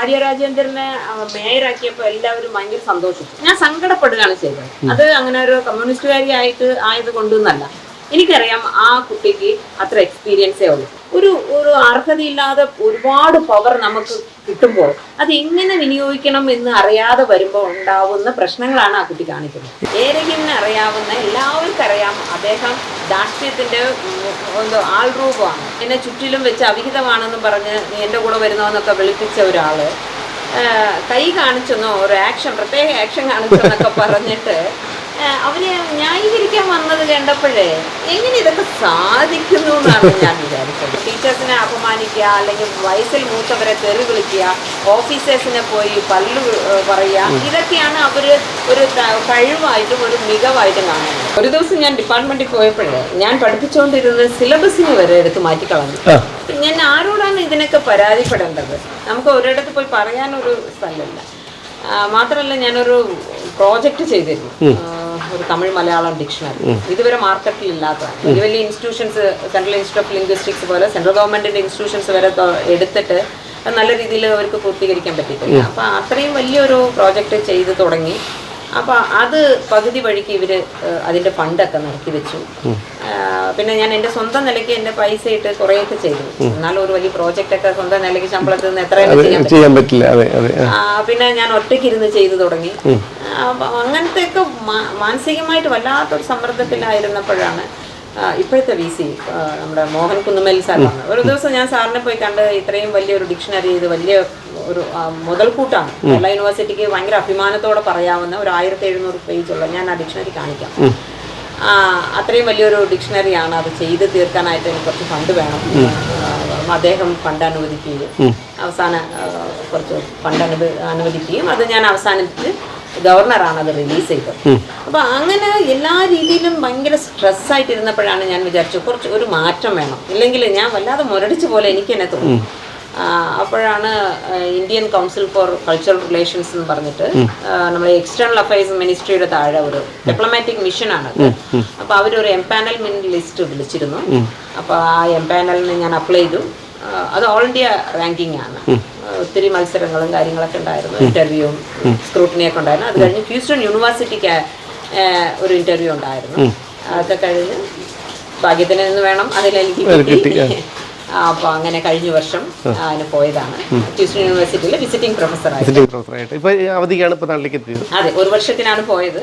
ആര്യ രാജേന്ദ്രനെ മേയറാക്കിയപ്പോൾ എല്ലാവരും ഭയങ്കര സന്തോഷിച്ചു. ഞാൻ സങ്കടപ്പെടുകയാണ് ചെയ്തത്. അത് അങ്ങനെ ഒരു കമ്മ്യൂണിസ്റ്റുകാരി ആയിട്ട് ആയത് കൊണ്ടൊന്നല്ല എനിക്കറിയാം ആ കുട്ടിക്ക് അത്ര എക്സ്പീരിയൻസേ ഉള്ളൂ. ഒരു ഒരു അർഹതയില്ലാതെ ഒരുപാട് പവർ നമുക്ക് കിട്ടുമ്പോൾ അത് എങ്ങനെ വിനിയോഗിക്കണം എന്ന് അറിയാതെ വരുമ്പോൾ ഉണ്ടാവുന്ന പ്രശ്നങ്ങളാണ് ആ കുട്ടി കാണിക്കുന്നത്. ഏതെങ്കിലും അറിയാവുന്ന എല്ലാവർക്കും അറിയാം അദ്ദേഹം ദാക്ഷ്യത്തിന്റെ എന്തോ ആൾരൂപമാണ്. എന്നെ ചുറ്റിലും വെച്ച് അവിഹിതമാണെന്നും പറഞ്ഞ് എന്റെ കൂടെ വരുന്നോന്നൊക്കെ വിളിപ്പിച്ച ഒരാൾ കൈ കാണിച്ചെന്നോ ഒരു ആക്ഷൻ പ്രത്യേക ആക്ഷൻ കാണിച്ചെന്നൊക്കെ പറഞ്ഞിട്ട് അവനെ ന്യായീകരിക്കാൻ വന്നത് കണ്ടപ്പോഴേ എങ്ങനെ ഇതൊക്കെ സാധിക്കുന്നു എന്നാണ് ഞാൻ വിചാരിച്ചത്. ടീച്ചേഴ്സിനെ അപമാനിക്കുക അല്ലെങ്കിൽ വയസ്സിൽ മൂത്തവരെ തെറി വിളിക്കുക ഓഫീസേഴ്സിനെ പോയി പല്ലു പറയുക ഇതൊക്കെയാണ് അവർ ഒരു കഴിവായിട്ടും ഒരു മികവായിട്ടും കാണുന്നത്. ഒരു ദിവസം ഞാൻ ഡിപ്പാർട്ട്മെന്റിൽ പോയപ്പോഴേ ഞാൻ പഠിപ്പിച്ചുകൊണ്ടിരുന്ന സിലബസിന് വരെ എടുത്ത് മാറ്റിക്കളഞ്ഞു. ഞാൻ ആരോടാണ് ഇതിനൊക്കെ പരാതിപ്പെടേണ്ടത്? നമുക്ക് ഒരിടത്ത് പോയി പറയാനൊരു സ്ഥലമില്ല. മാത്രല്ല മാത്രമല്ല ഞാനൊരു പ്രോജക്റ്റ് ചെയ്തിരുന്നു. ഒരു തമിഴ് മലയാളം ഡിക്ഷണറി. ഇതുവരെ മാർക്കറ്റിൽ ഇല്ലാത്തതാണ്. വലിയ വലിയ institutions central institute of linguistics പോലെ സെൻട്രൽ ഗവൺമെന്റിന്റെ ഇൻസ്റ്റിറ്റ്യൂഷൻസ് വരെ എടുത്തിട്ട് നല്ല രീതിയിൽ അവർക്ക് പൂർത്തീകരിക്കാൻ പറ്റിയിട്ടില്ല. അപ്പൊ അത്രയും വലിയൊരു പ്രോജക്റ്റ് ചെയ്ത് തുടങ്ങി. അപ്പൊ അത് പകുതി വഴിക്ക് ഇവർ അതിന്റെ ഫണ്ടൊക്കെ നിർത്തി വെച്ചു. പിന്നെ ഞാൻ എന്റെ സ്വന്തം നിലയ്ക്ക് എന്റെ പൈസ ഇട്ട് കുറേയൊക്കെ ചെയ്തു. എന്നാലും ഒരു വലിയ പ്രോജക്റ്റ് ഒക്കെ സ്വന്തം നിലയ്ക്ക് ശമ്പളത്തിൽ നിന്ന് എത്ര ചെയ്യാൻ പറ്റില്ല. പിന്നെ ഞാൻ ഒറ്റയ്ക്ക് ഇരുന്ന് ചെയ്തു തുടങ്ങി. അങ്ങനത്തെ ഒക്കെ മാനസികമായിട്ട് വല്ലാത്തൊരു സമ്മർദ്ദത്തിലായിരുന്നപ്പോഴാണ് ഇപ്പോഴത്തെ വി സി നമ്മുടെ മോഹൻ കുന്നുമേൽ സാർ വന്നത്. ഒരു ദിവസം ഞാൻ സാറിനെ പോയി കണ്ട് ഇത്രയും വലിയൊരു ഡിക്ഷണറി ഇത് വലിയ ഒരു മുതൽക്കൂട്ടാണ്. കേരള യൂണിവേഴ്സിറ്റിക്ക് ഭയങ്കര അഭിമാനത്തോടെ പറയാവുന്ന ഒരു ആയിരത്തി എഴുന്നൂറ് പേജുള്ള ഞാൻ ആ ഡിക്ഷണറി കാണിക്കാം. അത്രയും വലിയൊരു ഡിക്ഷണറിയാണ് അത് ചെയ്ത് തീർക്കാനായിട്ട് എനിക്ക് കുറച്ച് ഫണ്ട് വേണം. അദ്ദേഹം ഫണ്ട് അനുവദിക്കുകയും അവസാന കുറച്ച് ഫണ്ട് അനുവ അനുവദിക്കുകയും അത് ഞാൻ അവസാനിപ്പിച്ച് ഗവർണറാണ് അത് റിലീസ് ചെയ്തത്. അപ്പൊ അങ്ങനെ എല്ലാ രീതിയിലും ഭയങ്കര സ്ട്രെസ് ആയിട്ടിരുന്നപ്പോഴാണ് ഞാൻ വിചാരിച്ചു കുറച്ച് ഒരു മാറ്റം വേണം. ഇല്ലെങ്കിൽ ഞാൻ വല്ലാതെ മുരടിച്ച പോലെ എനിക്ക് തന്നെ. തോന്നി അപ്പോഴാണ് Indian council for cultural relations എന്ന് പറഞ്ഞിട്ട് നമ്മുടെ എക്സ്റ്റേണൽ അഫയേഴ്സ് മിനിസ്ട്രിയുടെ താഴെ ഒരു ഡിപ്ലോമാറ്റിക് മിഷനാണ് അപ്പോൾ അവരൊരു എംപാനൽമെന്റ് ലിസ്റ്റ് വിളിച്ചിരുന്നു. അപ്പോൾ ആ എംപാനലിന് ഞാൻ അപ്ലൈ ചെയ്തു. അത് ഓൾ ഇന്ത്യ റാങ്കിങ് ആണ്. ഒത്തിരി മത്സരങ്ങളും കാര്യങ്ങളൊക്കെ ഉണ്ടായിരുന്നു. ഇന്റർവ്യൂവും സ്ക്രൂട്ടിനിയൊക്കെ ഉണ്ടായിരുന്നു. അത് കഴിഞ്ഞ് ഹ്യൂസ്റ്റൺ യൂണിവേഴ്സിറ്റിക്ക് ഒരു ഇന്റർവ്യൂ ഉണ്ടായിരുന്നു. അതൊക്കെ കഴിഞ്ഞ് ഭാഗ്യത്തിന് നിന്ന് വേണം. അതിലെനിക്ക് കിട്ടി അപ്പോൾ അങ്ങനെ കഴിഞ്ഞ വർഷം അതിന് പോയതാണ്. ഹ്യൂസ്റ്റൺ യൂണിവേഴ്സിറ്റിയിൽ വിസിറ്റിംഗ് പ്രൊഫസറായി വിസിറ്റിംഗ് പ്രൊഫസറായിട്ട് ഇപ്പൊ ഈ അവധിക്കാണ് ഇപ്പൊ നാട്ടിലേക്ക് എത്തിയത്? അതെ ഒരു വർഷത്തിനാണ് പോയത്.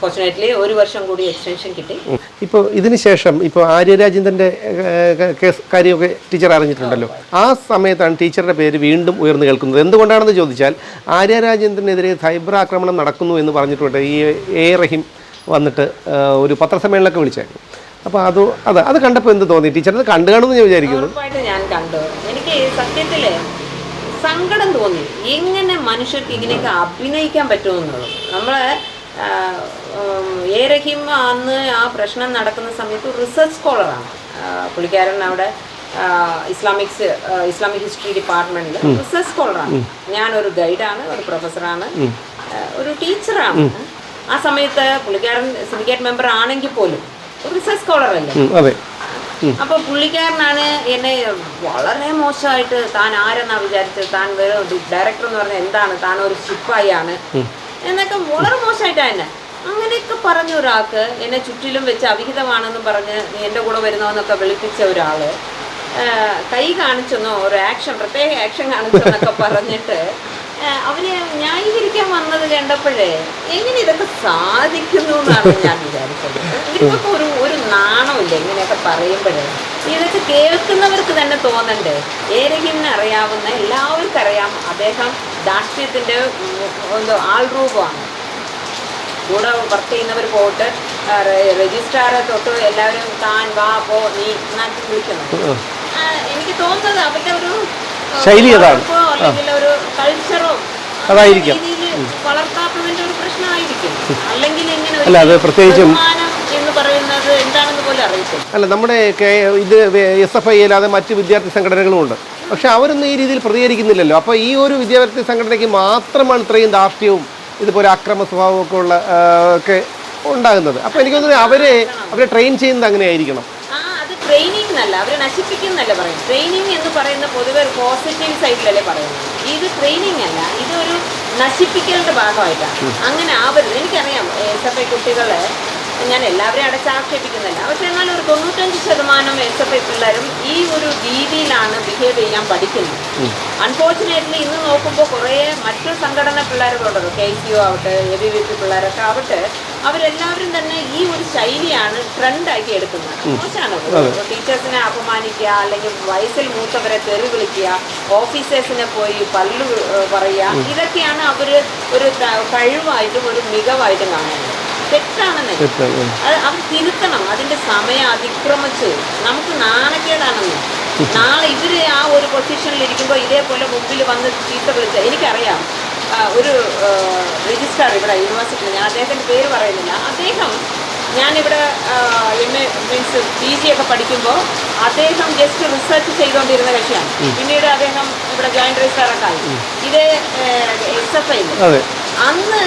ഫോർച്ചുനേറ്റ്ലി ഒരു വർഷം കൂടി എക്സ്റ്റൻഷൻ കിട്ടി. ഇപ്പോൾ ഇതിന് ശേഷം ഇപ്പോൾ ആര്യരാജേന്ദ്രന്റെ കേസ് കാര്യമൊക്കെ ടീച്ചർ അറിഞ്ഞിട്ടുണ്ടല്ലോ. ആ സമയത്താണ് ടീച്ചറുടെ പേര് വീണ്ടും ഉയർന്നു കേൾക്കുന്നത്. എന്തുകൊണ്ടാണെന്ന് ചോദിച്ചാൽ ആര്യരാജേന്ദ്രനെതിരെ സൈബർ ആക്രമണം നടക്കുന്നു എന്ന് പറഞ്ഞിട്ടുണ്ട് ഈ എ റഹീം വന്നിട്ട് ഒരു പത്രസമ്മേളനമൊക്കെ വിളിച്ചായിരുന്നു അപ്പോൾ അത് അത് അത് കണ്ടപ്പോൾ എന്ത് തോന്നി? ടീച്ചർ അത് കണ്ടു കാണുമെന്ന് ഞാൻ വിചാരിക്കുന്നു. ഉറപ്പായിട്ട് ഞാൻ കണ്ടു. എനിക്ക് സത്യത്തിൽ സങ്കടം തോന്നി. എങ്ങനെ മനുഷ്യർക്ക് ഇങ്ങനെയൊക്കെ അഭിനയിക്കാൻ പറ്റുമെന്നുള്ളൂ നമ്മൾ എ റഹീം അന്ന് ആ പ്രശ്നം നടക്കുന്ന സമയത്ത് റിസർച്ച് സ്കോളറാണ്. പുള്ളിക്കാരൻ അവിടെ ഇസ്ലാമിക്സ് ഇസ്ലാമിക് ഹിസ്റ്ററി ഡിപ്പാർട്ട്മെന്റിൽ റിസർച്ച് സ്കോളറാണ്. ഞാനൊരു ഗൈഡാണ് ഒരു പ്രൊഫസറാണ് ഒരു ടീച്ചറാണ്. ആ സമയത്ത് പുള്ളിക്കാരൻ സിൻഡിക്കേറ്റ് മെമ്പർ ആണെങ്കിൽ പോലും റിസർച്ച് സ്കോളർ അല്ലേ? അതെ. അപ്പൊ പുള്ളിക്കാരനാണ് എന്നെ വളരെ മോശമായിട്ട് താൻ ആരെന്നാ വിചാരിച്ചത്? താൻ വെറും ഡയറക്ടർ എന്ന് പറഞ്ഞാൽ എന്താണ്? താൻ ഒരു ശിപ്പായിയാണ് എന്നൊക്കെ വളരെ മോശമായിട്ടാ എന്നെ. അങ്ങനെയൊക്കെ പറഞ്ഞ ഒരാൾക്ക് എന്നെ ചുറ്റിലും വെച്ച് അവിഹിതമാണെന്ന് പറഞ്ഞ് നീ എന്റെ കൂടെ വരുന്നോന്നൊക്കെ വിളിപ്പിച്ച ഒരാൾ കൈ കാണിച്ചെന്നോ ഒരു ആക്ഷൻ പ്രത്യേക ആക്ഷൻ കാണിച്ചെന്നൊക്കെ പറഞ്ഞിട്ട് അവനെ ന്യായീകരിക്കാൻ വന്നത് കണ്ടപ്പോഴേ എങ്ങനെ ഇതൊക്കെ സാധിക്കുന്നു എന്നാണ് ഞാൻ വിചാരിച്ചത്. ഇവർക്കൊക്കെ ഒരു ഒരു നാണമില്ല ഇങ്ങനെയൊക്കെ പറയുമ്പോഴേ? ഇതൊക്കെ കേൾക്കുന്നവർക്ക് തന്നെ തോന്നണ്ടേ? ഏതെങ്കിലും അറിയാവുന്ന എല്ലാവർക്കും അറിയാം അദ്ദേഹം രാഷ്ട്രീയത്തിന്റെ ഉം, എന്തോ ആൾരൂപമാണ് കൂടെ വർക്ക് ചെയ്യുന്നവർ പോയിട്ട് രജിസ്ട്രാറെ തൊട്ട് എല്ലാവരും താൻ വാ പോ നീ എന്നാക്കി വിളിക്കുന്നു ആ, എനിക്ക് തോന്നുന്നത് അവരുടെ ഒരു ശൈലി അതാണ്. അല്ലെങ്കിൽ ഒരു കൾച്ചറോ അതായിരിക്കാം. അല്ല, അത് പ്രത്യേകിച്ചും- അല്ല നമ്മുടെ ഇത് എസ് എഫ് ഐ അല്ലാതെ മറ്റ് വിദ്യാർത്ഥി സംഘടനകളുമുണ്ട് പക്ഷെ അവരൊന്നും ഈ രീതിയിൽ പ്രതികരിക്കുന്നില്ലല്ലോ. അപ്പോൾ ഈ ഒരു വിദ്യാർത്ഥി സംഘടനയ്ക്ക് മാത്രമാണ് ഇത്രയും ധാർഷ്ട്യവും ഇതുപോലെ അക്രമ സ്വഭാവവും ഒക്കെ ഉള്ള ഒക്കെ ഉണ്ടാകുന്നത്. അപ്പോൾ എനിക്ക് തോന്നുന്നത് അവരെ അവരെ ട്രെയിൻ ചെയ്യുന്നത് അങ്ങനെ ആയിരിക്കണം ആ അത് ട്രെയിനിങ് എന്നല്ല അവരെ നശിപ്പിക്കുന്നല്ല പറയുന്നത്? ട്രെയിനിങ് എന്ന് പറയുന്ന പൊതുവെ ഒരു പോസിറ്റീവ് സൈഡിലല്ലേ പറയുന്നത്. ഇത് ട്രെയിനിങ് അല്ല ഇതൊരു നശിപ്പിക്കലിന്റെ ഭാഗമായിട്ടാണ്. അങ്ങനെ ആവരുത്. എനിക്കറിയാം ഐ കുട്ടികളെ ഞാൻ എല്ലാവരെയും അടച്ചാക്ഷേപിക്കുന്നില്ല. പക്ഷെ എന്നാൽ ഒരു തൊണ്ണൂറ്റഞ്ച് ശതമാനം എസ് എഫ് ഐ പിള്ളേരും ഈ ഒരു രീതിയിലാണ് ബിഹേവ് ചെയ്യാൻ പഠിക്കുന്നത്. അൺഫോർച്ചുനേറ്റ്ലി ഇന്ന് നോക്കുമ്പോൾ കുറേ മറ്റു സംഘടന പിള്ളേരുകളുണ്ടല്ലോ. കെ സി ഒ ആവട്ടെ എ ബി വി പി പിള്ളേരൊക്കെ ആവട്ടെ അവരെല്ലാവരും തന്നെ ഈ ഒരു ശൈലിയാണ് ട്രെൻഡാക്കി എടുക്കുന്നത്. മോശമാണ് ടീച്ചേഴ്സിനെ അപമാനിക്കുക അല്ലെങ്കിൽ വയസ്സിൽ മൂത്തവരെ തെറി വിളിക്കുക ഓഫീസേഴ്സിനെ പോയി പല്ലു പറയുക ഇതൊക്കെയാണ് അവർ ഒരു കഴിവായിട്ടും ഒരു മികവായിട്ടും കാണുന്നത്. തെറ്റാണെന്ന്. അത് അവർ തിരുത്തണം. അതിന്റെ സമയം അതിക്രമിച്ചു. നമുക്ക് നാണക്കേടാണെന്ന്. നാളെ ഇവർ ആ ഒരു പൊസിഷനിൽ ഇരിക്കുമ്പോൾ ഇതേപോലെ മുമ്പിൽ വന്ന് ചീത്ത വിളിച്ച എനിക്കറിയാം. ഒരു രജിസ്ട്രാർ ഇവിടെ യൂണിവേഴ്സിറ്റിയിൽ ഞാൻ അദ്ദേഹത്തിന്റെ പേര് പറയുന്നില്ല. അദ്ദേഹം ഞാനിവിടെ M A means P G ഒക്കെ പഠിക്കുമ്പോൾ അദ്ദേഹം ജസ്റ്റ് റിസർച്ച് ചെയ്തുകൊണ്ടിരുന്ന കക്ഷിയാണ് പിന്നീട് അദ്ദേഹം ഇവിടെ ജോയിന്റ് രജിസ്ട്രാറൊക്കെ ആയി. ഇതേ എസ് എഫ് ഐ അന്ന്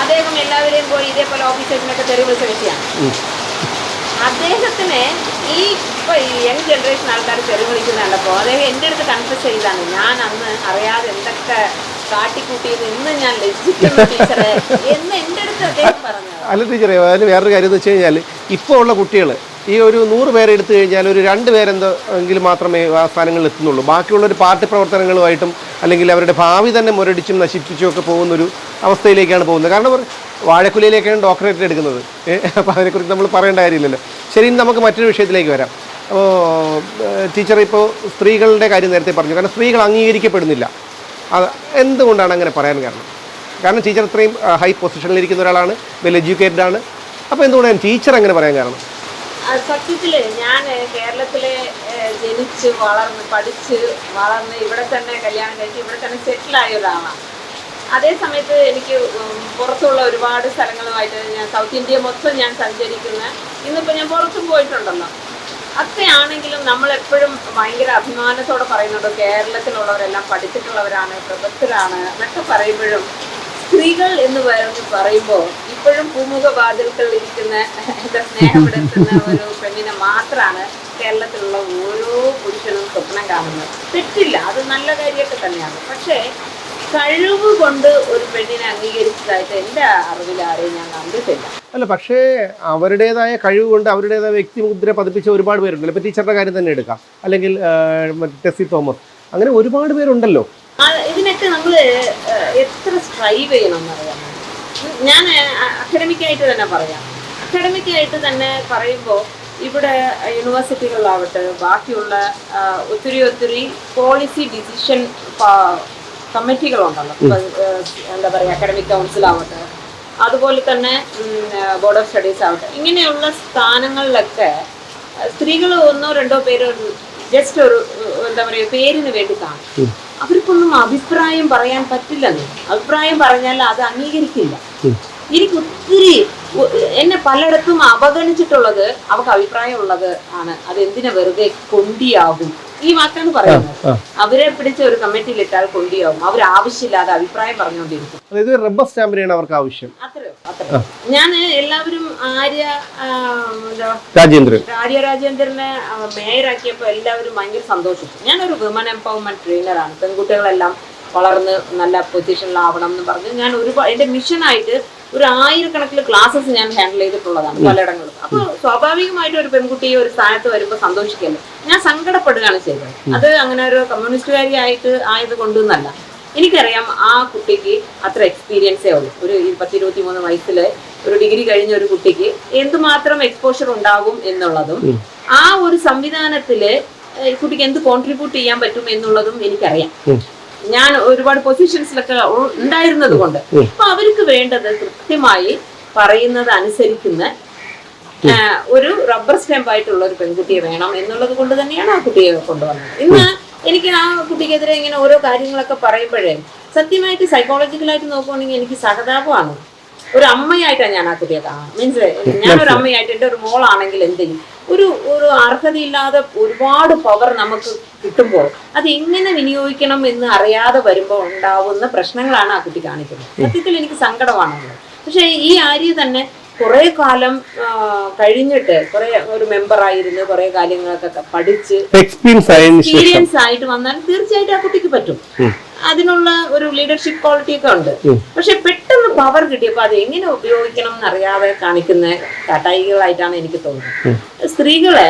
അദ്ദേഹം എല്ലാവരെയും പോയി ഇതേപോലെ ഓഫീസേഴ്സിനൊക്കെ തെറി വിളിച്ച വ്യക്തിയാണ്. അദ്ദേഹത്തിന് ഈ ഇപ്പൊ ഈ യങ് ജനറേഷൻ ആൾക്കാർ തെറി വിളിക്കുന്ന കണ്ടപ്പോൾ അദ്ദേഹം എന്റെ അടുത്ത് കൺഫ്യസ് ചെയ്താണ് ഞാൻ അന്ന് അറിയാതെ എന്തൊക്കെ കാട്ടിക്കൂട്ടിയത് ഇന്ന് ഞാൻ ലജ്ജിക്കുന്നു ടീച്ചറെ എന്ന് എന്റെ അടുത്ത് അദ്ദേഹം പറഞ്ഞു അല്ല ടീച്ചറെ അതിന് വേറൊരു കാര്യം എന്ന് വെച്ച് കഴിഞ്ഞാൽ ഇപ്പോൾ ഉള്ള കുട്ടികൾ ഈ ഒരു നൂറ് പേരെ എടുത്തു കഴിഞ്ഞാൽ ഒരു രണ്ട് പേരെന്തെങ്കിലും മാത്രമേ ആ സ്ഥാനങ്ങളിൽ എത്തുന്നുള്ളൂ. ബാക്കിയുള്ള ഒരു പാർട്ടി പ്രവർത്തനങ്ങളുമായിട്ടും അല്ലെങ്കിൽ അവരുടെ ഭാവി തന്നെ മുരടിച്ചും നശിപ്പിച്ചും ഒക്കെ പോകുന്നൊരു അവസ്ഥയിലേക്കാണ് പോകുന്നത്. കാരണം വാഴക്കുലയിലേക്കാണ് ഡോക്ടറേറ്റ് എടുക്കുന്നത്. അപ്പോൾ അതിനെക്കുറിച്ച് നമ്മൾ പറയേണ്ട കാര്യമില്ലല്ലോ. ശരി നമുക്ക് മറ്റൊരു വിഷയത്തിലേക്ക് വരാം. അപ്പോൾ ടീച്ചർ ഇപ്പോൾ സ്ത്രീകളുടെ കാര്യം നേരത്തെ പറഞ്ഞു. കാരണം സ്ത്രീകൾ അംഗീകരിക്കപ്പെടുന്നില്ല. അത് എന്തുകൊണ്ടാണ് അങ്ങനെ പറയാൻ കാരണം? കാരണം ടീച്ചർ ഇത്രയും ഹൈ പൊസിഷനിലിരിക്കുന്ന ഒരാളാണ് വെൽ എഡ്യൂക്കേറ്റഡ് ആണ്. അപ്പോൾ എന്തുകൊണ്ടാണ് ടീച്ചർ അങ്ങനെ പറയാൻ കാരണം? സത്യത്തിൽ ഞാൻ കേരളത്തിലെ ജനിച്ച് വളർന്ന് പഠിച്ച് വളർന്ന് ഇവിടെ തന്നെ കല്യാണം കഴിച്ച് ഇവിടെ തന്നെ സെറ്റിൽ ആയ ഒരാളാണ് അതേ സമയത്ത് എനിക്ക് പുറത്തുള്ള ഒരുപാട് സ്ഥലങ്ങളുമായിട്ട് ഞാൻ സൗത്ത് ഇന്ത്യ മൊത്തം ഞാൻ സഞ്ചരിക്കുന്ന. ഇന്നിപ്പോൾ ഞാൻ പുറത്തും പോയിട്ടുണ്ടല്ലോ. അത്രയാണെങ്കിലും നമ്മൾ എപ്പോഴും ഭയങ്കര അഭിമാനത്തോടെ പറയുന്നുണ്ട് കേരളത്തിലുള്ളവരെല്ലാം പഠിച്ചിട്ടുള്ളവരാണ് പ്രബുദ്ധരാണ് എന്നൊക്കെ പറയുമ്പോഴും സ്ത്രീകൾ എന്ന് പറയുന്നത് പറയുമ്പോൾ ഇപ്പോഴും പൂമുഖ വാതിൽക്കൽ ഇരിക്കുന്ന എന്താ സ്നേഹപ്പെടുത്തുന്ന ഒരു പെണ്ണിനെ മാത്രമാണ് കേരളത്തിലുള്ള ഓരോ പുരുഷനും സ്വപ്നം കാണുന്നത്. തെറ്റില്ല അത് നല്ല കാര്യമൊക്കെ തന്നെയാണ്. പക്ഷേ കഴിവ് കൊണ്ട് ഒരു പെണ്ണിനെ അംഗീകരിച്ചതായിട്ട് എന്റെ അറിവിൽ ആരെയും ഞാൻ കണ്ടിട്ടില്ല. അല്ല പക്ഷേ അവരുടേതായ കഴിവ് കൊണ്ട് അവരുടേതായ വ്യക്തിമുദ്ര പതിപ്പിച്ച ഒരുപാട് പേരുണ്ട് ഇപ്പൊ ടീച്ചറുടെ കാര്യം തന്നെ എടുക്കാം. അല്ലെങ്കിൽ ടെസ്സി തോമസ്. അങ്ങനെ ഒരുപാട് പേരുണ്ടല്ലോ. ആ, ഇതിനൊക്കെ നമ്മൾ എത്ര സ്ട്രൈവ് ചെയ്യണം എന്നറിയാം ഞാൻ അക്കാഡമിക്കായിട്ട് തന്നെ പറയാം. അക്കാഡമിക്കായിട്ട് തന്നെ പറയുമ്പോൾ ഇവിടെ യൂണിവേഴ്സിറ്റികളിലാവട്ടെ ബാക്കിയുള്ള ഒത്തിരി ഒത്തിരി പോളിസി ഡിസിഷൻ കമ്മിറ്റികളുണ്ടല്ലോ എന്താ പറയുക അക്കാഡമിക് കൗൺസിൽ ആവട്ടെ അതുപോലെ തന്നെ ബോർഡ് ഓഫ് സ്റ്റഡീസ് ആവട്ടെ ഇങ്ങനെയുള്ള സ്ഥാനങ്ങളിലൊക്കെ സ്ത്രീകൾ ഒന്നോ രണ്ടോ പേരോ ജസ്റ്റ് ഒരു എന്താ പറയുക പേരിന് വേണ്ടി കാണും. അവർക്കൊന്നും അഭിപ്രായം പറയാൻ പറ്റില്ലെന്ന്. അഭിപ്രായം പറഞ്ഞാൽ അത് അംഗീകരിക്കില്ല. എനിക്ക് ഒത്തിരി എന്നെ പലയിടത്തും അവഗണിച്ചിട്ടുള്ളത് അവർക്ക് അഭിപ്രായമുള്ളത് ആണ്. അത് എന്തിനാ വെറുതെ കൊണ്ടിയാകും? ഈ വാക്കാണ് പറയുന്നത്. അവരെ പിടിച്ച ഒരു കമ്മിറ്റിയിൽ ഇട്ടാൽ കൊണ്ടിയാകും. അവർ ആവശ്യമില്ലാതെ അഭിപ്രായം പറഞ്ഞുകൊണ്ടിരിക്കും. അതായത് റബ്ബർ സ്റ്റാമ്പിനെയാണ് അവർക്ക് ആവശ്യം. അത്രയോ ഞാൻ എല്ലാവരും ആര്യ രാജേന്ദ്രൻ. ആര്യ രാജേന്ദ്രനെ മേയറാക്കിയപ്പോൾ എല്ലാവരും ഭയങ്കര സന്തോഷിച്ചു. ഞാനൊരു വിമൻ എംപവർമെന്റ് ട്രെയിനറാണ് പെൺകുട്ടികളെല്ലാം വളർന്ന് നല്ല പൊസിഷനിലാവണം എന്ന് പറഞ്ഞ് ഞാൻ ഒരു എന്റെ മിഷനായിട്ട് ഒരു ആയിരക്കണക്കിന് ക്ലാസ്സസ് ഞാൻ ഹാൻഡിൽ ചെയ്തിട്ടുള്ളതാണ് പലയിടങ്ങളും അപ്പോൾ സ്വാഭാവികമായിട്ട് ഒരു പെൺകുട്ടിയെ ഒരു സ്ഥാനത്ത് വരുമ്പോൾ സന്തോഷിക്കല്ലോ? ഞാൻ സങ്കടപ്പെടുകയാണ് ചെയ്തത്. അത് അങ്ങനെ ഒരു കമ്മ്യൂണിസ്റ്റുകാരിയായിട്ട് ആയത് കൊണ്ടൊന്നല്ല എനിക്കറിയാം ആ കുട്ടിക്ക് അത്ര എക്സ്പീരിയൻസേ ഉള്ളൂ. ഒരു പത്തിരുപത്തി മൂന്ന് വയസ്സിൽ ഒരു ഡിഗ്രി കഴിഞ്ഞ ഒരു കുട്ടിക്ക് എന്തുമാത്രം എക്സ്പോഷർ ഉണ്ടാകും എന്നുള്ളതും ആ ഒരു സംവിധാനത്തിൽ കുട്ടിക്ക് എന്ത് കോൺട്രിബ്യൂട്ട് ചെയ്യാൻ പറ്റും എന്നുള്ളതും എനിക്കറിയാം. ഞാൻ ഒരുപാട് പൊസിഷൻസിലൊക്കെ ഉണ്ടായിരുന്നത് കൊണ്ട്. അപ്പൊ അവർക്ക് വേണ്ടത് കൃത്യമായി പറയുന്നത് അനുസരിക്കുന്ന ഒരു റബ്ബർ സ്റ്റാമ്പ് ആയിട്ടുള്ള ഒരു പെൺകുട്ടിയെ വേണം എന്നുള്ളത് കൊണ്ട് തന്നെയാണ് ആ കുട്ടിയെ കൊണ്ടുവന്നത്. ഇന്ന് എനിക്ക് ആ കുട്ടിക്കെതിരെ ഇങ്ങനെ ഓരോ കാര്യങ്ങളൊക്കെ പറയുമ്പോഴേ സത്യമായിട്ട് സൈക്കോളജിക്കലായിട്ട് നോക്കുവാണെങ്കിൽ എനിക്ക് സഹതാപമാണ്. ഒരു അമ്മയായിട്ടാണ് ഞാൻ ആ കുട്ടിയെ കാണുന്നത്. മീൻസ് ഞാനൊരു അമ്മയായിട്ട് എന്റെ ഒരു മോളാണെങ്കിൽ എന്തെങ്കിലും ഒരു ഒരു അർഹതയില്ലാതെ ഒരുപാട് പവർ നമുക്ക് കിട്ടുമ്പോൾ അത് എങ്ങനെ വിനിയോഗിക്കണം എന്ന് അറിയാതെ വരുമ്പോൾ ഉണ്ടാവുന്ന പ്രശ്നങ്ങളാണ് ആ കുട്ടി കാണിക്കുന്നത്. സത്യത്തിൽ എനിക്ക് സങ്കടമാണല്ലോ പക്ഷേ ഈ ആര്യ തന്നെ കുറെ കാലം കഴിഞ്ഞിട്ട് കുറെ ഒരു മെമ്പറായിരുന്നു കുറെ കാര്യങ്ങളൊക്കെ പഠിച്ച് എക്സ്പീരിയൻസ് ആയിട്ട് വന്നാൽ തീർച്ചയായിട്ടും ആ കുട്ടിക്ക് പറ്റും. അതിനുള്ള ഒരു ലീഡർഷിപ്പ് ക്വാളിറ്റി ഒക്കെ ഉണ്ട്. പക്ഷെ പെട്ടെന്ന് പവർ കിട്ടിയപ്പോൾ അത് എങ്ങനെ ഉപയോഗിക്കണം എന്നറിയാതെ കാണിക്കുന്ന കട്ടായികളായിട്ടാണ് എനിക്ക് തോന്നുന്നത്. സ്ത്രീകളെ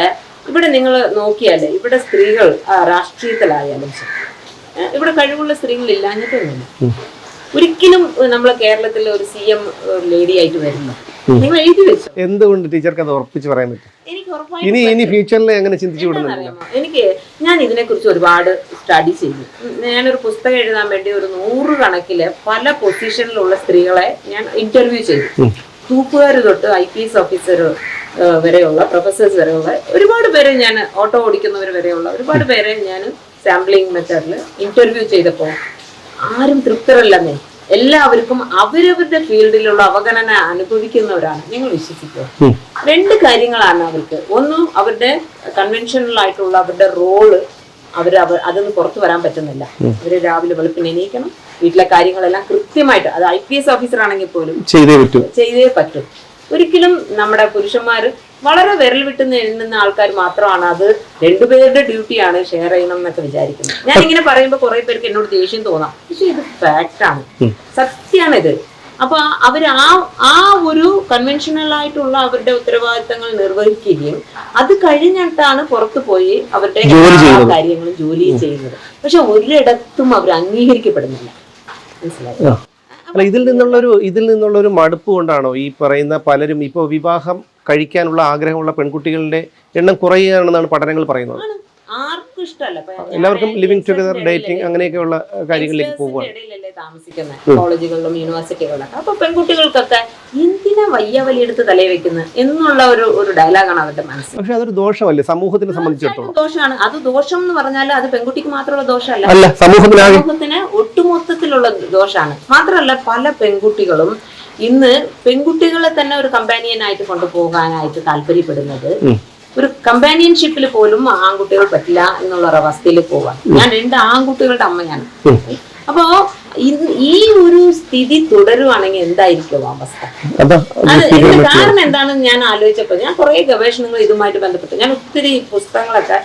ഇവിടെ നിങ്ങൾ നോക്കിയാലേ ഇവിടെ സ്ത്രീകൾ രാഷ്ട്രീയത്തിലായാലും ഇവിടെ കഴിവുള്ള സ്ത്രീകൾ ഇല്ലാഞ്ഞിട്ടൊന്നുമില്ല ഒരിക്കലും നമ്മളെ കേരളത്തിലെ ഒരു സി എം ലേഡി ആയിട്ട് വരുന്നു. നിങ്ങൾ എഴുതി വെച്ചു. എന്തുകൊണ്ട് ടീച്ചർക്ക് അത് ഉറപ്പിച്ച് പറയാൻ പറ്റും? ഇനി ഇനി ഫ്യൂച്ചറിൽ എങ്ങനെ ചിന്തിച്ചു എനിക്ക് ഞാൻ ഇതിനെക്കുറിച്ച് ഒരുപാട് സ്റ്റഡി ചെയ്തു. ഞാനൊരു പുസ്തകം എഴുതാൻ വേണ്ടി ഒരു നൂറ് കണക്കിൽ പല പൊസിഷനിലുള്ള സ്ത്രീകളെ ഞാൻ ഇന്റർവ്യൂ ചെയ്തു. തൂക്കുകാർ തൊട്ട് ഐ പി എസ് ഓഫീസർ വരെയുള്ള പ്രൊഫസേഴ്സ് വരെയുള്ള ഒരുപാട് പേരെ ഞാൻ ഓട്ടോ ഓടിക്കുന്നവർ വരെയുള്ള ഒരുപാട് പേരെ ഞാൻ സാമ്പിളിംഗ് മെത്തേഡിൽ ഇന്റർവ്യൂ ചെയ്തപ്പോൾ ആരും തൃപ്തരല്ലെന്നേ എല്ലാവർക്കും അവരവരുടെ ഫീൽഡിലുള്ള അവഗണന അനുഭവിക്കുന്നവരാണ്. നിങ്ങൾ വിശ്വസിക്കുക രണ്ട് കാര്യങ്ങളാണ് അവർക്ക്. ഒന്ന് അവരുടെ കൺവെൻഷനൽ ആയിട്ടുള്ള അവരുടെ റോൾ അവർ അവർ അതൊന്ന് പുറത്തു വരാൻ പറ്റുന്നില്ല. അവർ രാവിലെ വെളുപ്പിന് എണീക്കണം. വീട്ടിലെ കാര്യങ്ങളെല്ലാം കൃത്യമായിട്ട് അത് ഐ പി എസ് ഓഫീസർ ആണെങ്കിൽ പോലും ചെയ്തേ പറ്റൂ. ചെയ്തേ പറ്റും. ഒരിക്കലും നമ്മുടെ പുരുഷന്മാർ വളരെ വിരൽ വിട്ട് എണ്ണുന്ന ആൾക്കാർ മാത്രമാണ് അത് രണ്ടുപേരുടെ ഡ്യൂട്ടിയാണ് ഷെയർ ചെയ്യണം എന്നൊക്കെ വിചാരിക്കുന്നത്. ഞാൻ ഇങ്ങനെ പറയുമ്പോൾ കുറെ പേർക്ക് എന്നോട് ദേഷ്യം തോന്നാം. പക്ഷെ ഇത് ഫാക്റ്റ് ആണ്. സത്യമാണ് ഇത് അപ്പൊ അവർ ആ ആ ഒരു കൺവെൻഷണൽ ആയിട്ടുള്ള അവരുടെ ഉത്തരവാദിത്തങ്ങൾ നിർവഹിക്കുകയും അത് കഴിഞ്ഞിട്ടാണ് പുറത്തു പോയി അവരുടെ കാര്യങ്ങളും ജോലി ചെയ്യുന്നത്. പക്ഷെ ഒരിടത്തും അവർ അംഗീകരിക്കപ്പെടുന്നില്ല. മനസ്സിലായോ. അല്ല ഇതിൽ നിന്നുള്ളൊരു ഇതിൽ നിന്നുള്ളൊരു മടുപ്പ് കൊണ്ടാണോ ഈ പറയുന്ന പലരും ഇപ്പോൾ വിവാഹം കഴിക്കാനുള്ള ആഗ്രഹമുള്ള പെൺകുട്ടികളുടെ എണ്ണം കുറയുകയാണെന്നാണ് പഠനങ്ങൾ പറയുന്നത്. ആർക്കും ഇഷ്ടമല്ല. എല്ലാവർക്കും ലിവിങ് ടുഗദർ ഡേറ്റിംഗ് അങ്ങനെയൊക്കെയുള്ള കാര്യങ്ങളിലേക്ക് പോവുകയാണ്. താമസിക്കുന്നത് കോളേജുകളിലും യൂണിവേഴ്സിറ്റികളിലൊക്കെ അപ്പൊ പെൺകുട്ടികൾക്കൊക്കെ എന്തിനാ വയ്യ വലിയെടുത്ത് തലയിൽ വെക്കുന്നത് എന്നുള്ള ഒരു ഒരു ഡയലോഗാണ് അവരുടെ മനസ്സിൽ. പക്ഷെ അതൊരു ദോഷമല്ലേ? സമൂഹത്തിനെ സംബന്ധിച്ചിടത്തോളം. ദോഷമാണ്. അത് ദോഷം എന്ന് പറഞ്ഞാൽ അത് പെൺകുട്ടിക്ക് മാത്രമുള്ള ദോഷമല്ല. സമൂഹത്തിന് ഒട്ടുമൊത്തത്തിലുള്ള ദോഷമാണ്. മാത്രമല്ല പല പെൺകുട്ടികളും ഇന്ന് പെൺകുട്ടികളെ തന്നെ ഒരു കമ്പാനിയനായിട്ട് കൊണ്ടുപോകാനായിട്ട് താല്പര്യപ്പെടുന്നത് ഒരു കമ്പാനിയൻഷിപ്പിൽ പോലും ആൺകുട്ടികൾ പറ്റില്ല എന്നുള്ള ഒരു അവസ്ഥയിൽ പോവാൻ ഞാൻ രണ്ട് ആൺകുട്ടികളുടെ അമ്മയാണ്. അപ്പോ ഈ ഒരു സ്ഥിതി തുടരുവാണെങ്കിൽ എന്തായിരിക്കും അവസ്ഥ? അതാ കാരണം എന്താണെന്ന് ഞാൻ ആലോചിച്ചപ്പോൾ ഞാൻ കുറെ ഗവേഷണങ്ങൾ ഇതുമായിട്ട് ബന്ധപ്പെട്ട് ഞാൻ ഒത്തിരി പുസ്തകങ്ങളൊക്കെ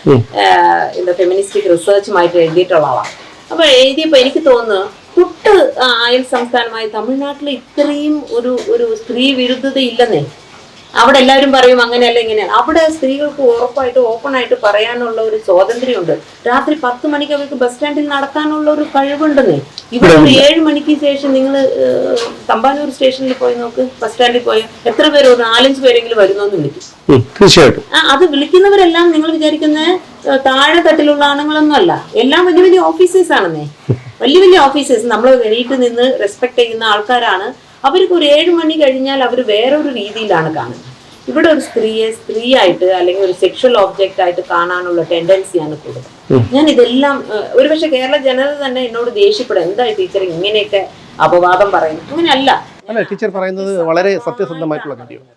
എന്താ ഫെമിനിസ്റ്റിക് റിസർച്ചുമായിട്ട് എഴുതിയിട്ടുള്ള ആളാണ് അപ്പൊ എഴുതിയപ്പോ എനിക്ക് തോന്നുന്നു തൊട്ട് ആ, അയൽ സംസ്ഥാനമായ തമിഴ്നാട്ടിൽ ഇത്രയും ഒരു ഒരു സ്ത്രീ വിരുദ്ധത ഇല്ലെന്നേ അവിടെ എല്ലാവരും പറയും അങ്ങനെയല്ല ഇങ്ങനെ. അവിടെ സ്ത്രീകൾക്ക് ഉറപ്പായിട്ട് ഓപ്പൺ ആയിട്ട് പറയാനുള്ള ഒരു സ്വാതന്ത്ര്യമുണ്ട്. രാത്രി പത്ത് മണിക്ക് അവർക്ക് ബസ് സ്റ്റാൻഡിൽ നടക്കാനുള്ള ഒരു കഴിവുണ്ടെന്നേ. ഇവിടെ ഒരു ഏഴ് മണിക്ക് ശേഷം നിങ്ങൾ തമ്പാനൂർ സ്റ്റേഷനിൽ പോയി നോക്ക്. ബസ് സ്റ്റാൻഡിൽ പോയി എത്ര പേര് ഒരു നാലഞ്ച് പേരെങ്കിലും വരുന്നോന്ന് വിളിക്കും. തീർച്ചയായിട്ടും. ആ, അത് വിളിക്കുന്നവരെല്ലാം നിങ്ങൾ വിചാരിക്കുന്ന താഴെ തട്ടിലുള്ള ആണുങ്ങളൊന്നും അല്ല. എല്ലാം വലിയ വലിയ ഓഫീസേഴ്സ് ആണെന്നേ വലിയ വലിയ ഓഫീസേഴ്സ് നമ്മൾ വീട്ടിൽ നിന്ന് റെസ്പെക്ട് ചെയ്യുന്ന ആൾക്കാരാണ്. അവർക്ക് ഒരു ഏഴ് മണി കഴിഞ്ഞാൽ അവർ വേറൊരു രീതിയിലാണ് കാണുന്നത്. ഇവിടെ ഒരു സ്ത്രീയെ സ്ത്രീ ആയിട്ട് അല്ലെങ്കിൽ ഒരു സെക്ഷൽ ഓബ്ജക്റ്റ് ആയിട്ട് കാണാനുള്ള ടെൻഡൻസിയാണ് കൂടുതൽ. ഞാൻ ഇതെല്ലാം ഒരുപക്ഷെ കേരള ജനത തന്നെ എന്നോട് ദേഷ്യപ്പെടും. എന്താ ടീച്ചർ ഇങ്ങനെയൊക്കെ അപവാദം പറയുന്നു അങ്ങനെയല്ല. അല്ല ടീച്ചർ പറയുന്നത് വളരെ സത്യസന്ധമായിട്ടുള്ള കാര്യമാണ്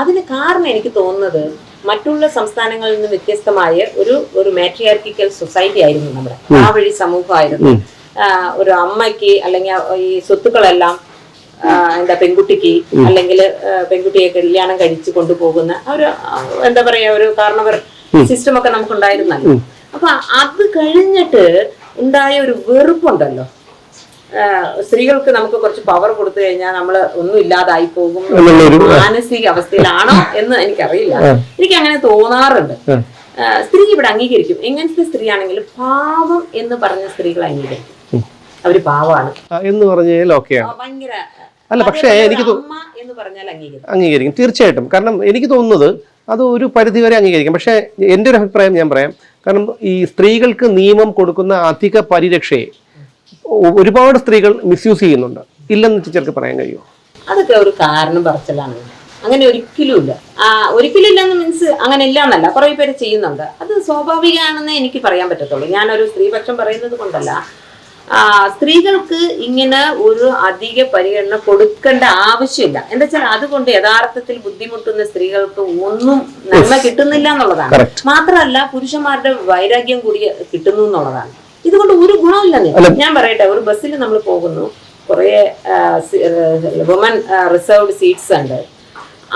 അതിന് കാരണം എനിക്ക് തോന്നുന്നത് മറ്റുള്ള സംസ്ഥാനങ്ങളിൽ നിന്ന് വ്യത്യസ്തമായ ഒരു ഒരു മാട്രിയാർക്കിക്കൽ സൊസൈറ്റി ആയിരുന്നു നമ്മുടെ. ആ വഴി സമൂഹമായിരുന്നു. ഒരു അമ്മയ്ക്ക് അല്ലെങ്കിൽ ഈ സ്വത്തുക്കളെല്ലാം എന്താ പെൺകുട്ടിക്ക് അല്ലെങ്കിൽ പെൺകുട്ടിയെ കല്യാണം കഴിച്ചു കൊണ്ടുപോകുന്ന ഒരു എന്താ പറയാ ഒരു കാരണവർ സിസ്റ്റം ഒക്കെ നമുക്ക് ഉണ്ടായിരുന്നല്ലോ അപ്പൊ അത് കഴിഞ്ഞിട്ട് ഉണ്ടായ ഒരു വെറുപ്പുണ്ടല്ലോ. സ്ത്രീകൾക്ക് നമുക്ക് കുറച്ച് പവർ കൊടുത്തു കഴിഞ്ഞാൽ നമ്മൾ ഒന്നും ഇല്ലാതായി പോകും. മാനസിക അവസ്ഥയിലാണോ എന്ന് എനിക്കറിയില്ല. എനിക്ക് അങ്ങനെ തോന്നാറുണ്ട്. സ്ത്രീ ഇവിടെ അംഗീകരിക്കും. എങ്ങനത്തെ സ്ത്രീ ആണെങ്കിലും പാവം എന്ന് പറഞ്ഞ സ്ത്രീകൾ അംഗീകരിക്കും. അവർ പാവാണ്. എന്ന് പറഞ്ഞാൽ ഓക്കെയാണ് ഭയങ്കര അല്ല, പക്ഷേ എനിക്ക് അമ്മ എന്ന് പറഞ്ഞാൽ അംഗീകരിക്കും. അംഗീകരിക്കും. തീർച്ചയായിട്ടും. കാരണം എനിക്ക് തോന്നുന്നത് അത് ഒരു പരിധിവരെ അംഗീകരിക്കും. പക്ഷേ എന്റെ ഒരു അഭിപ്രായം ഞാൻ പറയാം. കാരണം ഈ സ്ത്രീകൾക്ക് നിയമം കൊടുക്കുന്ന അധിക പരിരക്ഷയെ ഒരുപാട് സ്ത്രീകൾ മിസ്യൂസ് ചെയ്യുന്നുണ്ട്. ഇല്ലെന്ന് ടീച്ചർക്ക് പറയാൻ കഴിയുമോ? അതൊക്കെ ഒരു കാരണം പറച്ചിലാണ്. അങ്ങനെ ഒരിക്കലും ഇല്ല. ആ ഒരിക്കലും ഇല്ലെന്ന് മീൻസ് അങ്ങനെ ഇല്ല എന്നല്ല കുറെ പേര് ചെയ്യുന്നുണ്ട്. അത് സ്വാഭാവികമാണെന്നേ എനിക്ക് പറയാൻ പറ്റത്തുള്ളൂ. ഞാനൊരു സ്ത്രീപക്ഷം പറയുന്നത് കൊണ്ടല്ല. സ്ത്രീകൾക്ക് ഇങ്ങനെ ഒരു അധിക പരിഗണന കൊടുക്കേണ്ട ആവശ്യമില്ല. എന്താ വെച്ചാൽ അതുകൊണ്ട് യഥാർത്ഥത്തിൽ ബുദ്ധിമുട്ടുന്ന സ്ത്രീകൾക്ക് ഒന്നും നന്മ കിട്ടുന്നില്ല എന്നുള്ളതാണ്. മാത്രമല്ല പുരുഷന്മാരുടെ വൈരാഗ്യം കൂടി കിട്ടുന്നു എന്നുള്ളതാണ്. ഇതുകൊണ്ട് ഒരു ഗുണമില്ല ഞാൻ പറയട്ടെ ഒരു ബസ്സിൽ നമ്മൾ പോകുന്നു. കുറെ വുമൻ റിസർവ്ഡ് സീറ്റ്സ് ഉണ്ട്.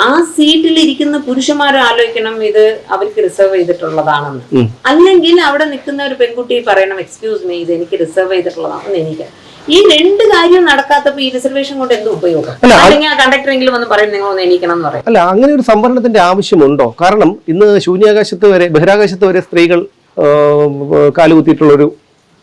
ആ സീറ്റിൽ ഇരിക്കുന്ന പുരുഷന്മാർ ആലോചിക്കണം. ഇത് അവർക്ക് റിസർവ് ചെയ്തിട്ടുള്ളതാണെന്ന്. അല്ലെങ്കിൽ അവിടെ നിൽക്കുന്ന ഒരു പെൺകുട്ടി പറയണം എക്സ്ക്യൂസ് മീ ഇത് എനിക്ക് റിസർവ് ചെയ്തിട്ടുള്ളതാണെന്ന് എനിക്ക്. ഈ രണ്ട് കാര്യം നടക്കാത്തപ്പോ ഈ റിസർവേഷൻ കൊണ്ട് എന്ത് ഉപയോഗം? അല്ലെങ്കിൽ ആ കണ്ടക്ടറെങ്കിലും വന്ന് പറയും നിങ്ങൾ ഒന്ന് എണീക്കണം എന്ന് പറയും. അല്ല അങ്ങനെ ഒരു സംവരണത്തിന്റെ ആവശ്യമുണ്ടോ? കാരണം ഇന്ന് ശൂന്യാകാശത്ത് വരെ ബഹിരാകാശത്ത് വരെ സ്ത്രീകൾ കാലുകുത്തിയിട്ടുള്ളൊരു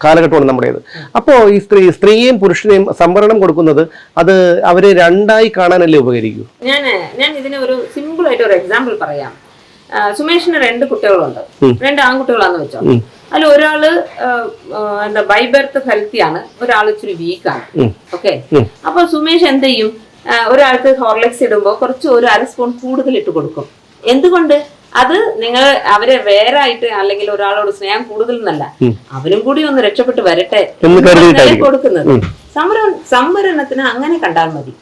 കാലഘട്ടമാണ് നമ്മുടേത്. അപ്പോൾ ഈ സ്ത്രീ സ്ത്രീയും പുരുഷനെയും സംവരണം കൊടുക്കുന്നത് അത് അവരെ രണ്ടായി കാണാനല്ലേ ഉപകരിക്കൂ? ഞാൻ ഞാൻ ഇതിനെ ഒരു സിമ്പിൾ ആയിട്ട് ഒരു എക്സാമ്പിൾ പറയാം. സുമേഷിന് രണ്ട് കുട്ടികളുണ്ട്. രണ്ട് ആൺകുട്ടികളാന്ന് വെച്ചോ. അതിൽ ഒരാൾ എന്താ ബൈബർത്ത് ഹെൽത്തി ആണ്. ഒരാൾ ഇച്ചിരി വീക്കാണ് ഓക്കെ അപ്പൊ സുമേഷ് എന്ത് ചെയ്യും? ഒരാൾക്ക് ഹോർലിക്സ് ഇടുമ്പോ കുറച്ച് ഒരു അര സ്പൂൺ കൂടുതൽ ഇട്ട് കൊടുക്കും. എന്തുകൊണ്ട്? അത് നിങ്ങൾ അവരെ വേറെ ആയിട്ട് അല്ലെങ്കിൽ ഒരാളോട് സ്നേഹം കൂടുതൽ എന്നല്ല അവരും കൂടി ഒന്ന് രക്ഷപ്പെട്ട് വരട്ടെ കൊടുക്കുന്നത്. സമരം സംവരണത്തിന് അങ്ങനെ കണ്ടാൽ മതി.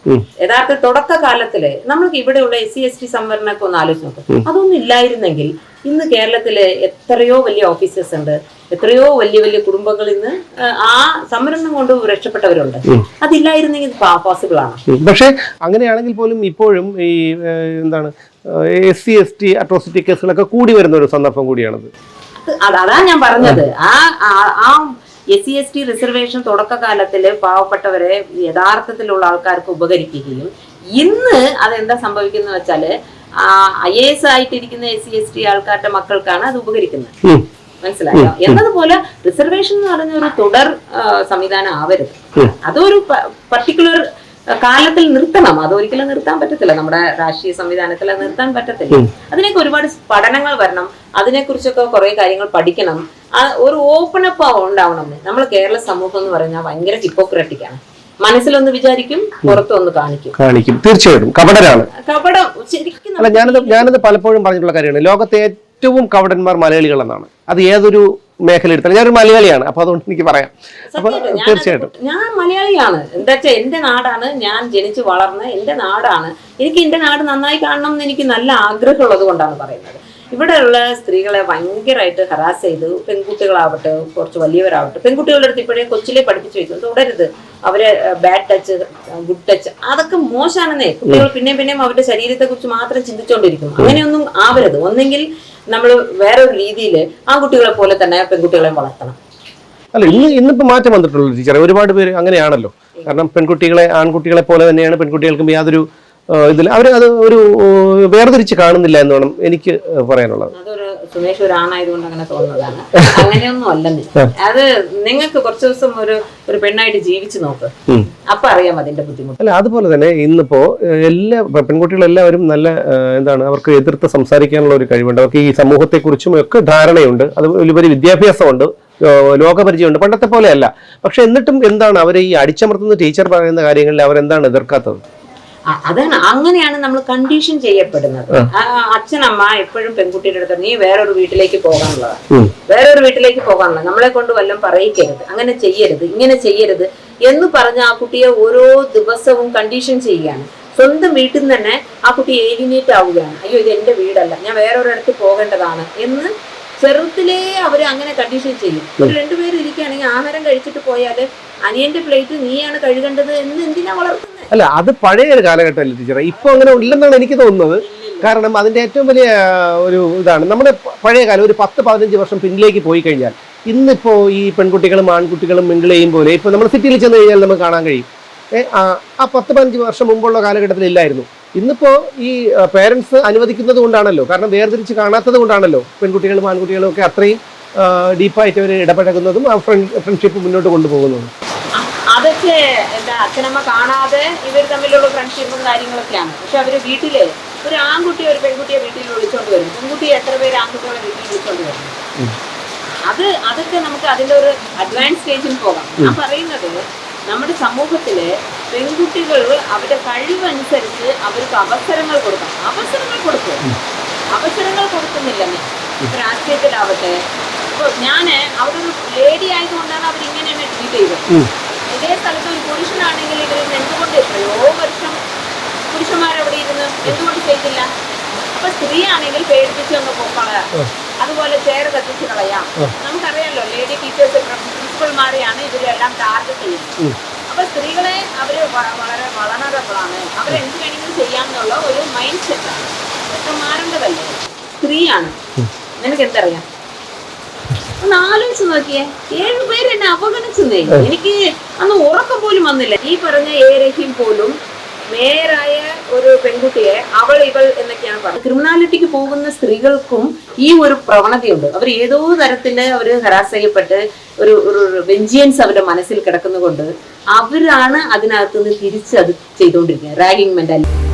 യഥാർത്ഥ തുടക്കകാലത്തിൽ നമ്മൾക്ക് ഇവിടെയുള്ള എസ് സി എസ് ടി സംവരണമൊക്കെ ഒന്ന് ആലോചിച്ച് നോക്കും. അതൊന്നും ഇല്ലായിരുന്നെങ്കിൽ ഇന്ന് കേരളത്തിൽ എത്രയോ വലിയ ഓഫീസേഴ്സ് ഉണ്ട്. എത്രയോ വലിയ വലിയ കുടുംബങ്ങൾ ഇന്ന് ആ, ആ സംവരണം കൊണ്ട് രക്ഷപ്പെട്ടവരുണ്ട്. അതില്ലായിരുന്നെങ്കിൽ പോസിബിൾ ആണ്. പക്ഷേ അങ്ങനെയാണെങ്കിൽ പോലും ഇപ്പോഴും ഈ എന്താണ് S C S T atrocity കേസുകളൊക്കെ കൂടി വരുന്ന ഒരു സന്ദർഭം കൂടിയാണത്. അത് ഞാൻ പറഞ്ഞത്. ആ ആ- S C S T reservation തുടക്കകാലത്തിൽ പാവപ്പെട്ടവരെ യഥാർത്ഥത്തിലുള്ള ആൾക്കാർക്ക് ഉപകരിക്കുകയും ഇന്ന് അതെന്താ സംഭവിക്കുന്ന വെച്ചാൽ ഐ എ എസ് ആയിട്ടിരിക്കുന്ന എസ് സി എസ് ടി ആൾക്കാരുടെ മക്കൾക്കാണ് അത് ഉപകരിക്കുന്നത്. മനസ്സിലായോ? എന്നതുപോലെ റിസർവേഷൻ എന്ന് പറഞ്ഞ ഒരു തുടർ സംവിധാനം ആവരുത്. അതൊരു പർട്ടിക്കുലർ കാലത്തിൽ നിർത്തണം. അതൊരിക്കലും നിർത്താൻ പറ്റത്തില്ല. നമ്മുടെ രാഷ്ട്രീയ സംവിധാനത്തിൽ അത് നിർത്താൻ പറ്റത്തില്ല. അതിനൊക്കെ ഒരുപാട് പഠനങ്ങൾ വരണം. അതിനെക്കുറിച്ചൊക്കെ കുറെ കാര്യങ്ങൾ പഠിക്കണം. ആ ഒരു ഓപ്പൺ അപ്പ് ഉണ്ടാവണം. നമ്മൾ കേരള സമൂഹം എന്ന് പറഞ്ഞാൽ ഭയങ്കര ഹിപ്പോക്രാറ്റിക് ആണ്. മനസ്സിലൊന്ന് വിചാരിക്കും പുറത്തൊന്ന് കാണിക്കും. കാണിക്കും. തീർച്ചയായിട്ടും. കപടരാണ്. കപടം ശരിക്കും ഞാനത് ഞാനത് പലപ്പോഴും പറഞ്ഞിട്ടുള്ള കാര്യമാണ്. ലോകത്തെ ഏറ്റവും കപടന്മാർ മലയാളികൾ എന്നാണ് അത് ഏതൊരു മേഖല എടുത്താലും ഞാനൊരു മലയാളിയാണ് അപ്പൊ അതുകൊണ്ട് എനിക്ക് പറയാം. അപ്പൊ തീർച്ചയായിട്ടും. ഞാൻ മലയാളിയാണ്. എന്താ വെച്ചാൽ എന്റെ നാടാണ് ഞാൻ ജനിച്ചു വളർന്ന എന്റെ നാടാണ്. എനിക്ക് എന്റെ നാട് നന്നായി കാണണം എന്ന് എനിക്ക് നല്ല ആഗ്രഹമുള്ളത് കൊണ്ടാണ് പറയുന്നത്. ഇവിടെയുള്ള സ്ത്രീകളെ ഭയങ്കരമായിട്ട് ഹറാസ് ചെയ്ത്. പെൺകുട്ടികളാവട്ടെ കുറച്ച് വലിയവരാവട്ടെ. പെൺകുട്ടികളുടെ അടുത്ത് ഇപ്പോഴേ കൊച്ചിലെ പഠിപ്പിച്ചു വെക്കും തുടരുത്. അവരെ ബാഡ് ടച്ച് ഗുഡ് ടച്ച് അതൊക്കെ മോശമാണെന്നേ കുട്ടികൾ പിന്നെയും പിന്നെയും അവരുടെ ശരീരത്തെ കുറിച്ച് മാത്രം ചിന്തിച്ചുകൊണ്ടിരിക്കും അങ്ങനെയൊന്നും ആവരുത്. ഒന്നെങ്കിൽ നമ്മൾ വേറൊരു രീതിയിൽ ആൺകുട്ടികളെ പോലെ തന്നെ പെൺകുട്ടികളെ വളർത്തണം. അല്ല ഇന്ന് ഇന്നിപ്പോ മാറ്റം വന്നിട്ടുള്ളൂ ടീച്ചറെ. ഒരുപാട് പേര് അങ്ങനെയാണല്ലോ. കാരണം പെൺകുട്ടികളെ ആൺകുട്ടികളെ പോലെ തന്നെയാണ് പെൺകുട്ടികൾക്കും യാതൊരു ഇതിൽ അവർ അത് ഒരു വേർതിരിച്ച് കാണുന്നില്ല എന്ന് വേണം എനിക്ക് പറയാനുള്ളത്. അതൊരു സുമേഷ് ഒരു ആണായതുകൊണ്ട് അങ്ങനെ തോന്നുന്നതാണ്. അങ്ങനെയൊന്നും അല്ലെന്ന്. അത് നിങ്ങൾക്ക് കുറച്ച് ദിവസം ഒരു ഒരു പെണ്ണായിട്ട് ജീവിച്ചു നോക്ക്. അപ്പൊ അറിയാം അതിന്റെ ബുദ്ധിമുട്ട്. അല്ല അതുപോലെ തന്നെ ഇന്നിപ്പോ എല്ലാ പെൺകുട്ടികളെല്ലാവരും നല്ല എന്താണ് അവർക്ക് എതിർത്ത് സംസാരിക്കാനുള്ള ഒരു കഴിവുണ്ട്. അവർക്ക് ഈ സമൂഹത്തെക്കുറിച്ചും ഒക്കെ ധാരണയുണ്ട്. അത് വലിയ വിദ്യാഭ്യാസമുണ്ട്. ലോകപരിചയമുണ്ട്. പണ്ടത്തെ പോലെയല്ല. പക്ഷെ എന്നിട്ടും എന്താണ് അവരെ ഈ അടിച്ചമർത്തുന്ന ടീച്ചർ പറയുന്ന കാര്യങ്ങളിൽ അവരെന്താണ് എതിർക്കാത്തത്? അതാണ് അങ്ങനെയാണ് നമ്മൾ കണ്ടീഷൻ ചെയ്യപ്പെടുന്നത്. അച്ഛനമ്മ എപ്പോഴും പെൺകുട്ടിയുടെ അടുത്ത് നീ വേറൊരു വീട്ടിലേക്ക് പോകാനുള്ളതാണ്. വേറൊരു വീട്ടിലേക്ക് പോകാനുള്ളത് നമ്മളെ കൊണ്ട് വല്ലതും പറയിക്കരുത്. അങ്ങനെ ചെയ്യരുത് ഇങ്ങനെ ചെയ്യരുത് എന്ന് പറഞ്ഞ ആ കുട്ടിയെ ഓരോ ദിവസവും കണ്ടീഷൻ ചെയ്യുകയാണ്. സ്വന്തം വീട്ടിൽ നിന്ന് തന്നെ ആ കുട്ടി ഏലിനേറ്റ് ആവുകയാണ്. അയ്യോ ഇത് എന്റെ വീടല്ല. ഞാൻ വേറൊരിടത്ത് പോകേണ്ടതാണ് എന്ന് ചെറുത്തിലേ അവർ അങ്ങനെ കണ്ടീഷൻ ചെയ്യും. ഒരു രണ്ടുപേരും ഇരിക്കുകയാണെങ്കിൽ ആഹാരം കഴിച്ചിട്ട് പോയാൽ അനിയന്റെ പ്ലേറ്റ് നീയാണ് കഴുകേണ്ടത് എന്ന് എന്തിനാ വളർത്തുന്നത് അല്ല അത് പഴയ ഒരു കാലഘട്ടമല്ല ടീച്ചറെ? ഇപ്പൊ അങ്ങനെ ഇല്ലെന്നാണ് എനിക്ക് തോന്നുന്നത്. കാരണം അതിന്റെ ഏറ്റവും വലിയ ഒരു ഇതാണ്. നമ്മുടെ പഴയ കാലം ഒരു പത്ത് പതിനഞ്ച് വർഷം പിന്നിലേക്ക് പോയി കഴിഞ്ഞാൽ ഇന്നിപ്പോ ഈ പെൺകുട്ടികളും ആൺകുട്ടികളും മിങ്കിളെയും പോലെ ഇപ്പൊ നമ്മൾ സിറ്റിയിൽ ചെന്ന് കഴിഞ്ഞാൽ നമുക്ക് കാണാൻ കഴിയും. ആ പത്ത് പതിനഞ്ച് വർഷം മുമ്പുള്ള കാലഘട്ടത്തിൽ ഇല്ലായിരുന്നു. ഇന്നിപ്പോ ഈ പേരൻസ് അനുവദിക്കുന്നത് കൊണ്ടാണല്ലോ കാരണം വേർതിരിച്ച് കാണാത്തത് കൊണ്ടാണല്ലോ പെൺകുട്ടികളും ആൺകുട്ടികളും ഒക്കെ അത്രയും ഡീപ്പായിട്ട് അവർ ഇടപഴകുന്നതും ആ ഫ്രണ്ട് ഫ്രണ്ട്ഷിപ്പ് മുന്നോട്ട് കൊണ്ടുപോകുന്നതും. അതൊക്കെ എന്താ അച്ഛനമ്മ കാണാതെ ഇവർ തമ്മിലുള്ള ഫ്രണ്ട്ഷിപ്പും കാര്യങ്ങളൊക്കെയാണ്. പക്ഷെ അവർ വീട്ടിൽ ഒരു ആൺകുട്ടി ഒരു പെൺകുട്ടിയെ വീട്ടിൽ വിളിച്ചോണ്ട് വരും. പെൺകുട്ടി എത്ര പേര് ആൺകുട്ടികളെ വീട്ടിൽ വിളിച്ചോണ്ട് വരും. അത് അതൊക്കെ നമുക്ക് അതിന്റെ ഒരു അഡ്വാൻസ് സ്റ്റേജിൽ പോകാം. ഞാൻ പറയുന്നത് നമ്മുടെ സമൂഹത്തിൽ പെൺകുട്ടികൾ അവരുടെ കഴിവനുസരിച്ച് അവർക്ക് അവസരങ്ങൾ കൊടുക്കണം. അവസരങ്ങൾ കൊടുക്കും. അവസരങ്ങൾ കൊടുക്കുന്നില്ലെന്ന്. ഇപ്പൊ രാഷ്ട്രീയത്തിലാവട്ടെ. ഇപ്പൊ ഞാൻ അവരൊരു ലേഡി ആയതുകൊണ്ടാണ് അവരിങ്ങനെ ട്രീറ്റ് ചെയ്തത്. ഇതേ സ്ഥലത്ത് ഒരു പുരുഷനാണെങ്കിൽ ഇവർ എന്തുകൊണ്ട് എത്രയോ വർഷം പുരുഷന്മാരവിടെ ഇരുന്ന് എന്തുകൊണ്ട് ചെയ്തില്ല? അപ്പൊ സ്ത്രീയാണെങ്കിൽ പേടിപ്പിച്ച് ഒന്ന് പൊക്കളയാം അതുപോലെ ചെയർ കത്തിച്ച് കളയാം. നമുക്കറിയാലോ ലേഡി ടീച്ചേഴ്സ് പ്രിൻസിപ്പൾമാരെയാണ് ഇവരെല്ലാം ടാർഗറ്റ് ചെയ്യുന്നത്. അപ്പൊ സ്ത്രീകളെ അവർ വളരെ വളണറബിളാണ് അവരെന്ത് വേണമെങ്കിലും ചെയ്യാമെന്നുള്ള ഒരു മൈൻഡ് സെറ്റാണ് മാറേണ്ടതല്ലേ? സ്ത്രീയാണ്. നിനക്ക് എന്തറിയാം? ഒന്ന് ആലോചിച്ച് നോക്കിയേ. ഏഴ് പേര് എന്നെ അവഗണിച്ചെന്നേ. എനിക്ക് അന്ന് ഉറക്കം പോലും വന്നില്ല. ഈ പറഞ്ഞ എ രഹീം പോലും മേയറായ ഒരു പെൺകുട്ടിയെ അവൾ ഇവൾ എന്നൊക്കെയാണ് പറഞ്ഞത്. ക്രിമിനാലിറ്റിക്ക് പോകുന്ന സ്ത്രീകൾക്കും ഈ ഒരു പ്രവണതയുണ്ട്. അവർ ഏതോ തരത്തിൽ അവർ ഹരാസ് ചെയ്യപ്പെട്ട് ഒരു ഒരു വെഞ്ചിയൻസ് അവരുടെ മനസ്സിൽ കിടക്കുന്നതുകൊണ്ട് അവരാണ് അതിനകത്തുനിന്ന് തിരിച്ച് അത് ചെയ്തുകൊണ്ടിരിക്കുന്നത്. Ragging mentality